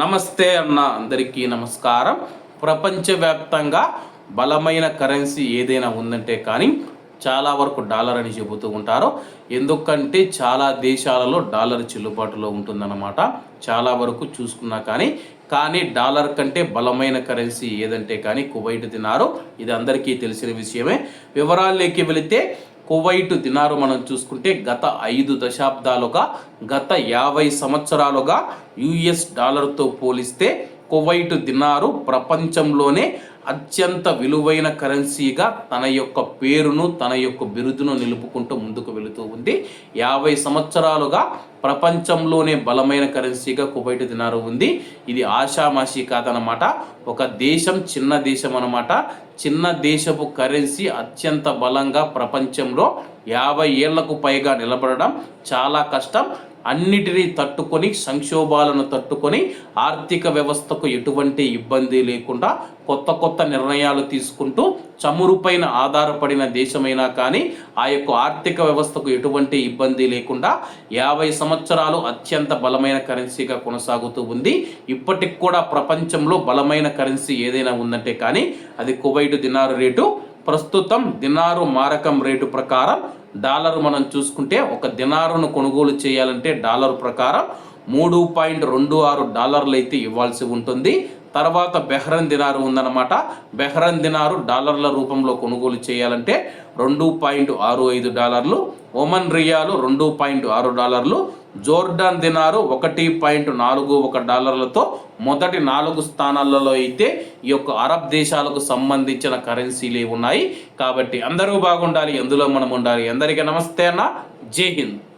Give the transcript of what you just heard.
నమస్తే అన్న అందరికీ నమస్కారం. ప్రపంచవ్యాప్తంగా బలమైన కరెన్సీ ఏదైనా ఉందంటే కానీ చాలా వరకు డాలర్ అని చెబుతూ ఉంటారు. ఎందుకంటే చాలా దేశాలలో డాలర్ చెల్లుబాటులో ఉంటుందన్నమాట. చాలా వరకు చూసుకున్నా కానీ కానీ డాలర్ కంటే బలమైన కరెన్సీ ఏదంటే కానీ కువైట్ తినారు ఇది అందరికీ తెలిసిన విషయమే. వివరాల్లోకి వెళితే కువైట్ దినారు మనం చూసుకుంటే గత ఐదు దశాబ్దాలుగా గత యాభై సంవత్సరాలుగా యుఎస్ డాలర్తో పోలిస్తే కువైట్ దినారు ప్రపంచంలోనే అత్యంత విలువైన కరెన్సీగా తన యొక్క పేరును తన యొక్క బిరుదును నిలుపుకుంటూ ముందుకు ఉంది యాభై సంవత్సరాలుగా ప్రపంచంలోనే బలమైన కరెన్సీగా కువైట్ దినారు ఉంది. ఇది ఆషామాషి కాదనమాట ఒక దేశం చిన్న దేశం అనమాట చిన్న దేశపు కరెన్సీ అత్యంత బలంగా ప్రపంచంలో యాభై ఏళ్ళకు పైగా నిలబడడం చాలా కష్టం. అన్నిటినీ తట్టుకొని సంక్షోభాలను తట్టుకొని ఆర్థిక వ్యవస్థకు ఎటువంటి ఇబ్బంది లేకుండా కొత్త కొత్త నిర్ణయాలు తీసుకుంటూ చమురుపైన ఆధారపడిన దేశమైనా కానీ ఆ యొక్క ఆర్థిక వ్యవస్థకు ఎటువంటి ఇబ్బంది లేకుండా యాభై సంవత్సరాలు అత్యంత బలమైన కరెన్సీగా కొనసాగుతూ ఉంది. ఇప్పటికి కూడా ప్రపంచంలో బలమైన కరెన్సీ ఏదైనా ఉందంటే కానీ అది కువైట్ దినారు రేటు. ప్రస్తుతం దినారు మారకం రేటు ప్రకారం డాలర్ మనం చూసుకుంటే ఒక దినారును కొనుగోలు చేయాలంటే డాలర్ ప్రకారం మూడు పాయింట్ రెండు ఆరు డాలర్లు అయితే ఇవ్వాల్సి ఉంటుంది. తర్వాత బెహ్రన్ దినారు ఉందన్నమాట. బెహ్రన్ దినారు డాలర్ల రూపంలో కొనుగోలు చేయాలంటే రెండు పాయింట్ ఆరు ఐదు డాలర్లు. ఒమన్ రియాలు రెండు పాయింట్ ఆరు డాలర్లు. జోర్డాన్ దినారు ఒకటి పాయింట్ నాలుగు ఒక డాలర్లతో మొదటి నాలుగు స్థానాలలో అయితే ఈ యొక్క అరబ్ దేశాలకు సంబంధించిన కరెన్సీలే ఉన్నాయి. కాబట్టి అందరూ బాగుండాలి ఎందులో మనం ఉండాలి. అందరికీ నమస్తే అన్న. జై హింద్.